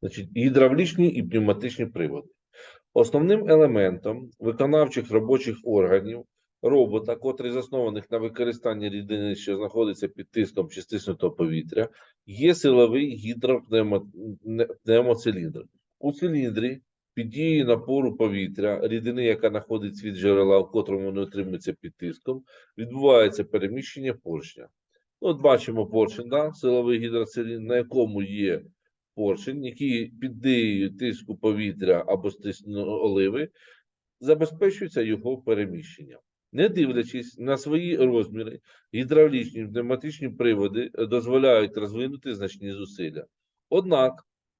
Значить, гідравлічні і пневматичні приводи. Основним елементом виконавчих робочих органів робота, котрий заснованих на використанні рідини, що знаходиться під тиском чи стиснутого повітря, є силовий гідропневмоциліндр. У циліндрі під дією напору повітря, рідини, яка знаходиться від джерела, в котрому не утримується під тиском, відбувається переміщення поршня. От бачимо поршень, да? силовий гідроциліндр, на якому є поршень, який під дією тиску повітря або стисну оливи забезпечується його переміщення. Не дивлячись на свої розміри, гідравлічні пневматичні приводи дозволяють розвинути значні зусилля. Однак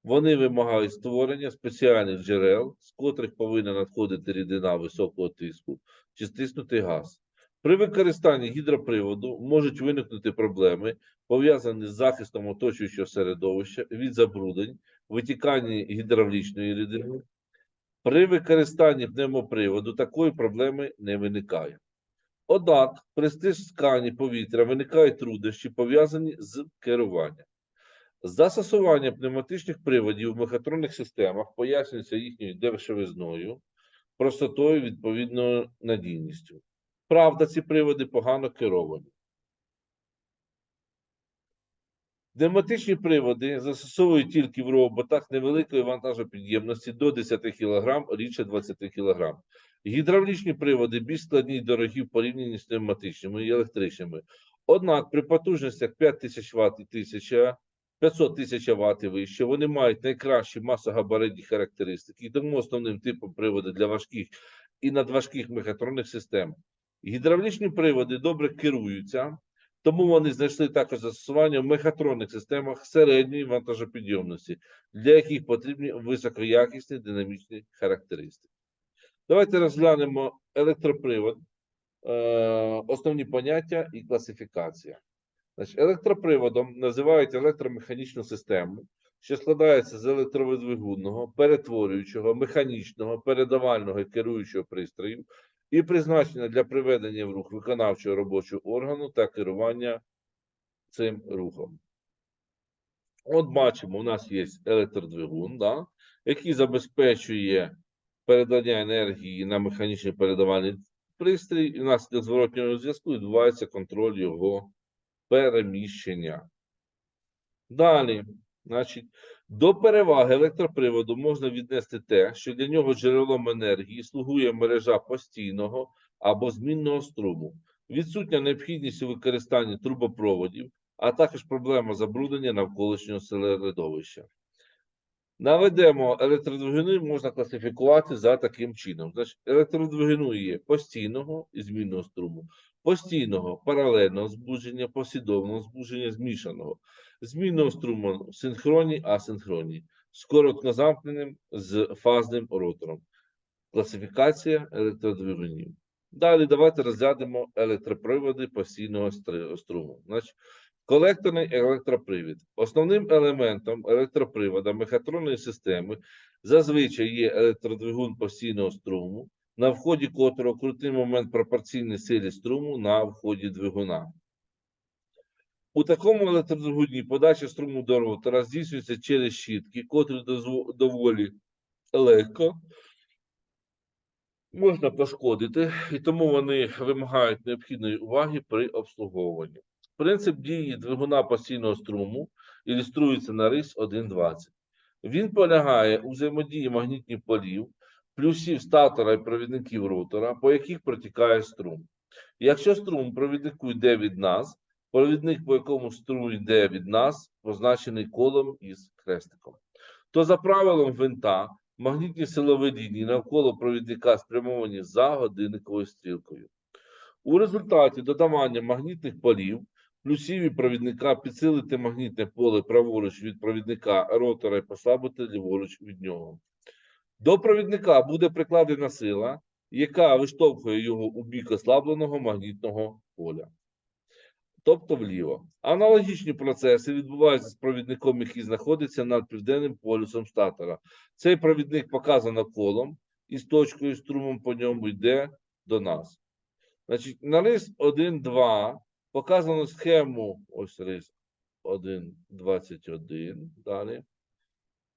вони вимагають створення спеціальних джерел, з котрих повинна надходити рідина високого тиску чи стиснутий газ. При використанні гідроприводу можуть виникнути проблеми, пов'язані з захистом оточуючого середовища від забруднень, витікання гідравлічної рідини. При використанні пневмоприводу такої проблеми не виникає. Однак при стисканні повітря виникають труднощі, пов'язані з керуванням. Застосування пневматичних приводів в мехатронних системах пояснюється їхньою дешевизною, простотою, відповідною надійністю. Правда, ці приводи погано керовані. Пневматичні приводи застосовують тільки в роботах невеликої вантажопідємності до 10 кг, рідше 20 кг. Гідравлічні приводи більш складні й дорогі в порівнянні з пневматичними і електричними. Однак при потужностях 5000 Вт і 1000 500 тисяч Вт і вище, вони мають найкращі масогабаритні характеристики, і тому основним типом приводу для важких і надважких мехатронних систем. Гідравлічні приводи добре керуються, тому вони знайшли також застосування в мехатронних системах середньої вантажопідйомності, для яких потрібні високоякісні динамічні характеристики. Давайте розглянемо електропривод, е, основні поняття і класифікація. Значить, електроприводом називають електромеханічну систему, що складається з електровидвигунного, перетворюючого, механічного, передавального і керуючого пристроїв і призначена для приведення в рух виконавчого робочого органу та керування цим рухом. От бачимо, у нас є електродвигун, да, який забезпечує передання енергії на механічний передавальний пристрій, і внаслідок зворотнього зв'язку відбувається контроль його переміщення. Далі, значить, до переваги електроприводу можна віднести те, що для нього джерелом енергії слугує мережа постійного або змінного струму, відсутня необхідність у використанні трубопроводів, а також проблема забруднення навколишнього середовища. Наведемо електродвигуни можна класифікувати за таким чином. Значить, електродвигуну є постійного і змінного струму, постійного паралельного збудження, послідовного збудження, змішаного, змінного струму синхронні, асинхронні, з короткозамкненим з фазним ротором. Класифікація електродвигунів. Далі давайте розглянемо електроприводи постійного струму. Значить, колекторний електропривід. Основним елементом електропривода мехатронної системи зазвичай є електродвигун постійного струму, на вході котрого крутий момент пропорційний силі струму на вході двигуна. У такому електродвигуні подача струму до ротора здійснюється через щітки, котрі доволі легко можна пошкодити, і тому вони вимагають необхідної уваги при обслуговуванні. Принцип дії двигуна постійного струму ілюструється на рис 1.20. Він полягає у взаємодії магнітних полів, плюсів статора і провідників ротора, по яких протікає струм. Якщо струм провіднику йде від нас, провідник, по якому струм йде від нас, позначений колом із хрестиком. То за правилом винта магнітні силові лінії навколо провідника спрямовані за годинниковою стрілкою. У результаті додавання магнітних полів плюсів провідника підсилити магнітне поле праворуч від провідника ротора і послабити ліворуч від нього. До провідника буде прикладена сила, яка виштовхує його у бік ослабленого магнітного поля, тобто вліво. Аналогічні процеси відбуваються з провідником, який знаходиться над південним полюсом статора. Цей провідник показано колом і з точкою струмом по ньому йде до нас. Значить, на рис 1.2 показано схему, ось рис 1.21, далі.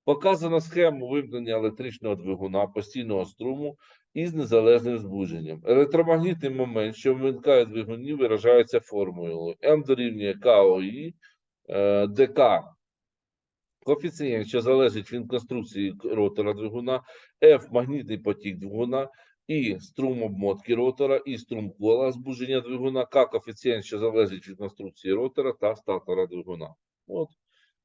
Показана схема вимкнення електричного двигуна постійного струму із незалежним збудженням. Електромагнітний момент, що виникає в двигуні, виражається формулою М дорівнює КОІ, е, ДК коефіцієнт, що залежить від конструкції ротора двигуна, F магнітний потік двигуна, і струм обмотки ротора, і струм кола збудження двигуна, К коефіцієнт, що залежить від конструкції ротора та статора двигуна. От,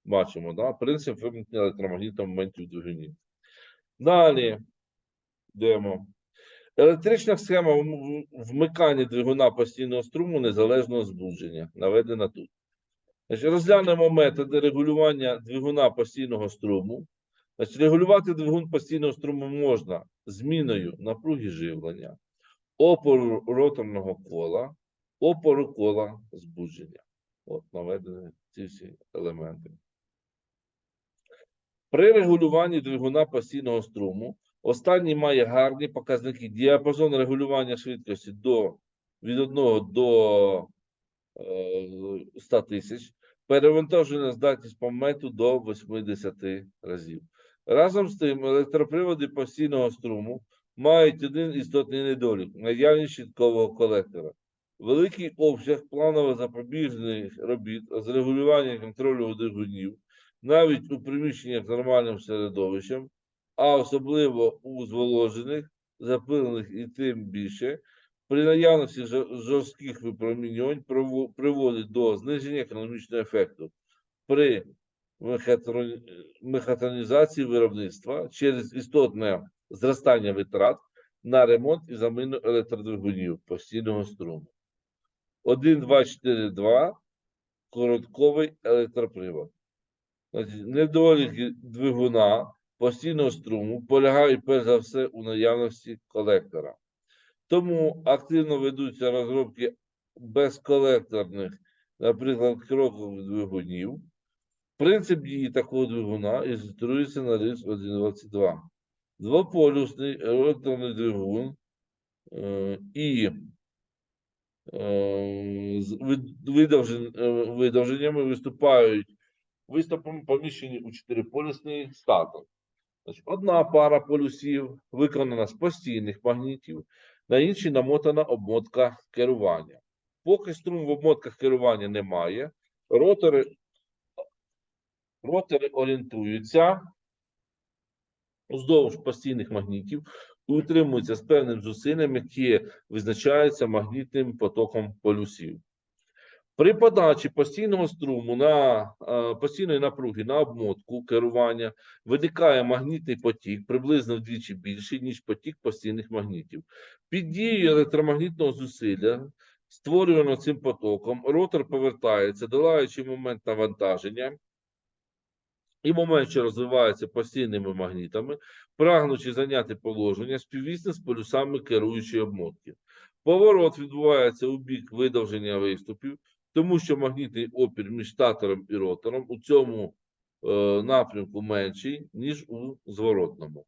бачимо, да? принцип вимкнення електромагнітного моменту в двигуні. Далі йдемо. Електрична схема вмикання двигуна постійного струму незалежного збудження, наведена тут. Значить, розглянемо методи регулювання двигуна постійного струму. Значить, регулювати двигун постійного струму можна зміною напруги живлення, опору роторного кола, опору кола збудження. От наведені ці всі елементи. При регулюванні двигуна постійного струму останній має гарні показники. Діапазон регулювання швидкості до, від 1 до е, 100 тисяч, перевантажена здатність по моменту до 80 разів. Разом з тим, електроприводи постійного струму мають один істотний недолік наявність щиткового колектора. Великий обсяг планово-запобіжних робіт з регулювання контролю двигунів, навіть у приміщеннях з нормальним середовищем, а особливо у зволожених, запилених і тим більше, при наявності жорстких випромінювань приводить до зниження економічного ефекту при мехатро- механізації виробництва через істотне зростання витрат на ремонт і заміну електродвигунів постійного струму. 1, 2, 4, 2 коротковий електропривод. Значить, недоліки двигуна постійного струму полягають перш за все у наявності колектора. Тому активно ведуться розробки безколекторних, наприклад, крокових двигунів. Принцип дії такого двигуна ілюструється на рис 1.22. Двополюсний роторний двигун е, і е, з е, видовженнями виступають виступом поміщені у чотириполюсний статор. Одна пара полюсів виконана з постійних магнітів, на іншій намотана обмотка керування. Поки струм в обмотках керування немає, ротори, ротори орієнтуються уздовж постійних магнітів і утримуються з певним зусиллям, які визначаються магнітним потоком полюсів. При подачі постійного струму на е, постійної напруги на обмотку керування виникає магнітний потік приблизно вдвічі більший, ніж потік постійних магнітів. Під дією електромагнітного зусилля, створюваного цим потоком, ротор повертається, долаючи момент навантаження і момент, що розвивається постійними магнітами, прагнучи зайняти положення співвісне з полюсами керуючої обмотки. Поворот відбувається у бік видовження виступів, тому що магнітний опір між статором і ротором у цьому е, напрямку менший, ніж у зворотному.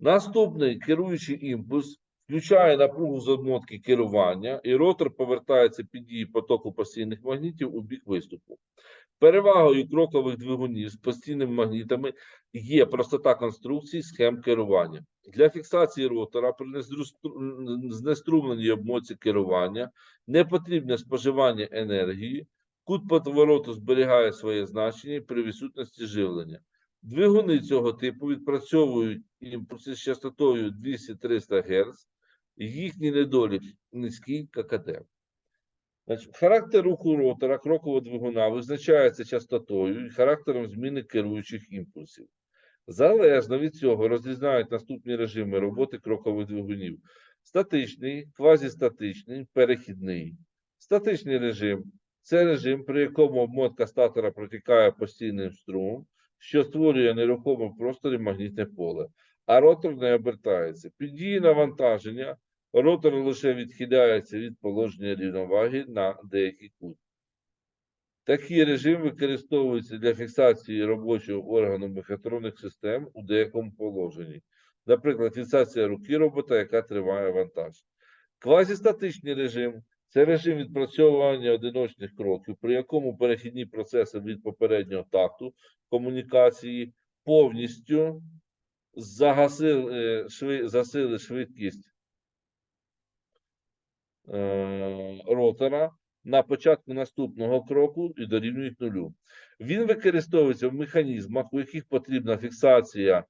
Наступний керуючий імпульс включає напругу з обмотки керування, і ротор повертається під дії потоку постійних магнітів у бік виступу. Перевагою крокових двигунів з постійними магнітами є простота конструкції схем керування. Для фіксації ротора при знеструмленій обмотці керування не потрібне споживання енергії, кут повороту зберігає своє значення при відсутності живлення. Двигуни цього типу відпрацьовують імпульси з частотою 200-300 Гц, їхній недолік низький ККТ. Значить, характер руху ротора крокового двигуна визначається частотою і характером зміни керуючих імпульсів. Залежно від цього розрізняють наступні режими роботи крокових двигунів: статичний, квазістатичний, перехідний. Статичний режим це режим, при якому обмотка статора протікає постійним струмом, що створює нерухоме в просторі магнітне поле, а ротор не обертається. Під дією навантаження ротор лише відхиляється від положення рівноваги на деякий кут. Такий режим використовується для фіксації робочого органу мехатронних систем у деякому положенні. Наприклад, фіксація руки робота, яка тримає вантаж. Квазістатичний режим Це режим відпрацьовування одиночних кроків, при якому перехідні процеси від попереднього такту комунікації повністю засили швидкість ротора на початку наступного кроку і дорівнюють нулю. Він використовується в механізмах, у яких потрібна фіксація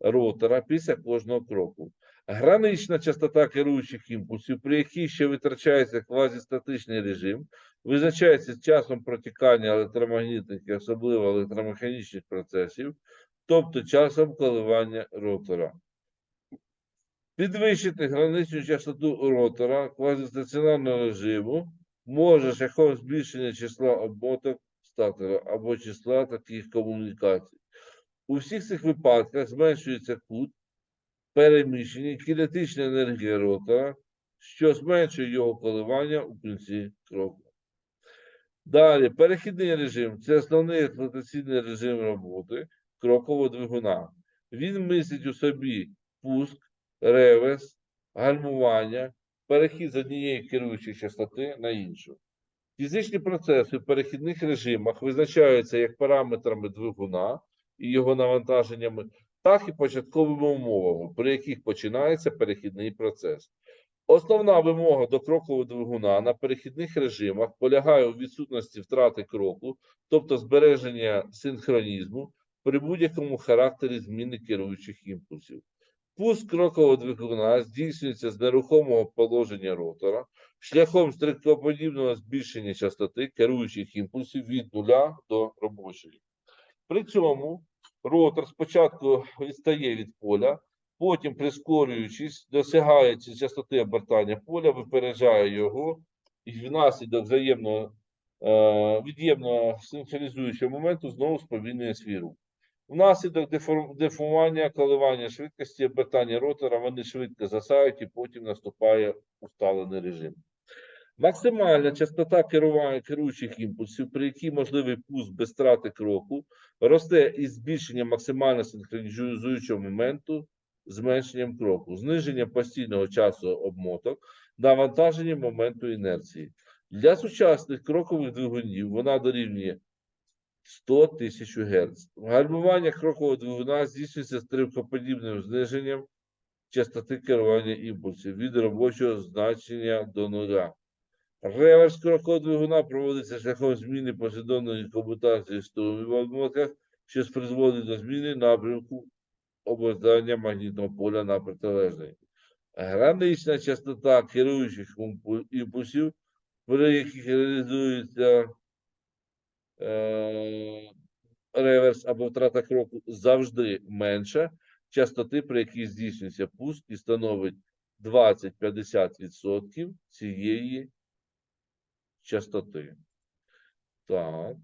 ротора після кожного кроку. Гранична частота керуючих імпульсів, при якій ще витрачається квазістатичний режим, визначається часом протікання електромагнітних і особливо електромеханічних процесів, тобто часом коливання ротора. Підвищити граничну частоту ротора квазістаціонарного режиму може шляхом збільшення числа обмоток статора або числа таких комунікацій. У всіх цих випадках зменшується кут переміщення і кінетична енергія ротора, що зменшує його коливання у кінці кроку. Далі, перехідний режим це основний експлуатаційний режим роботи крокового двигуна. Він містить у собі пуск, реверс, гальмування, перехід з однієї керуючої частоти на іншу. Фізичні процеси в перехідних режимах визначаються як параметрами двигуна і його навантаженнями, так і початковими умовами, при яких починається перехідний процес. Основна вимога до крокового двигуна на перехідних режимах полягає у відсутності втрати кроку, тобто збереження синхронізму при будь-якому характері зміни керуючих імпульсів. Пуск крокового двигуна здійснюється з нерухомого положення ротора шляхом стрибкоподібного збільшення частоти керуючих імпульсів від нуля до робочої. При цьому ротор спочатку відстає від поля, потім, прискорюючись, досягає частоти обертання поля, випереджає його і внаслідок взаємного е, від'ємного синхронізуючого моменту знову сповільнює свій рух. Внаслідок деформ- деформування, коливання швидкості обертання ротора вони швидко засають і потім наступає усталений режим. Максимальна частота керування керуючих імпульсів, при якій можливий пуск без страти кроку, росте із збільшенням максимально синхронізуючого моменту, зменшенням кроку, зниженням постійного часу обмоток, навантаженням моменту інерції. Для сучасних крокових двигунів вона дорівнює 100 тисяч Гц. Гальмування крокового двигуна здійснюється стрибкоподібним зниженням частоти керування імпульсів від робочого значення до нуля. Реверс крокового двигуна проводиться шляхом зміни послідовної комутації струмів в обмотках, що призводить до зміни напрямку обертання магнітного поля на протилежний. Гранична частота керуючих імпульсів, при яких реалізується е, реверс або втрата кроку, завжди менша частоти, при якій здійснюється пуск і становить 20-50% цієї частоти. Так.